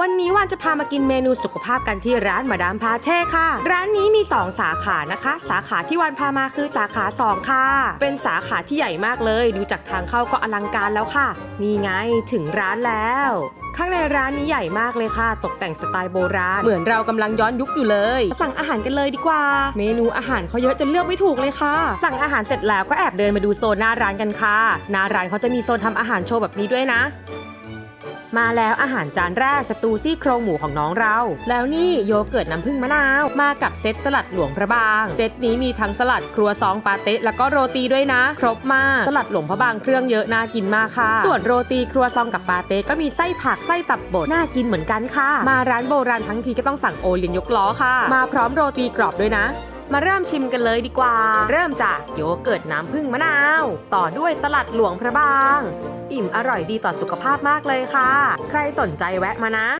วันนี้วันจะพามากินเมนูสุขภาพกันที่ร้านมาดามพาเช่ค่ะ ร้านนี้มี 2 สาขานะคะ สาขาที่วันพามาคือสาขา 2 ค่ะ เป็นสาขาที่ใหญ่มากเลย ดูจากทางเข้าก็อลังการแล้วค่ะ นี่ไงถึงร้านแล้ว ข้างในร้านนี้ใหญ่มากเลยค่ะ ตกแต่งสไตล์โบราณ เหมือนเรากำลังย้อนยุคอยู่เลย สั่งอาหารกันเลยดีกว่า เมนูอาหารเขาเยอะจนเลือกไม่ถูกเลยค่ะ สั่งอาหารเสร็จแล้วก็แอบเดินมาดูโซนหน้าร้านกันค่ะ หน้าร้านเขาจะมีโซนทำอาหารโชว์แบบนี้ด้วยนะ มาแล้วอาหารจานแรกสตูซี่โครงหมูของน้องเรา แล้วนี่โยเกิร์ตน้ำผึ้งมะนาว มากับเซตสลัดหลวงพระบาง เซตนี้มีทั้งสลัดครัวซองปาเต้แล้วก็โรตีด้วยนะ ครบมากสลัดหลวงพระบางเครื่องเยอะน่ากินมากค่ะ ส่วนโรตีครัวซองกับปาเต้ก็มีไส้ผักไส้ตับบดน่ากินเหมือนกันค่ะ มาร้านโบราณทั้งทีก็ต้องสั่งโอเลียนยกล้อค่ะ มาพร้อมโรตีกรอบด้วยนะ มาเริ่มชิมกันเลยดีกว่า เริ่มจากโยเกิร์ตน้ำผึ้งมะนาว ต่อด้วยสลัดหลวงพระบาง อิ่มอร่อยดีต่อสุขภาพมากเลยค่ะ ใครสนใจแวะมานะ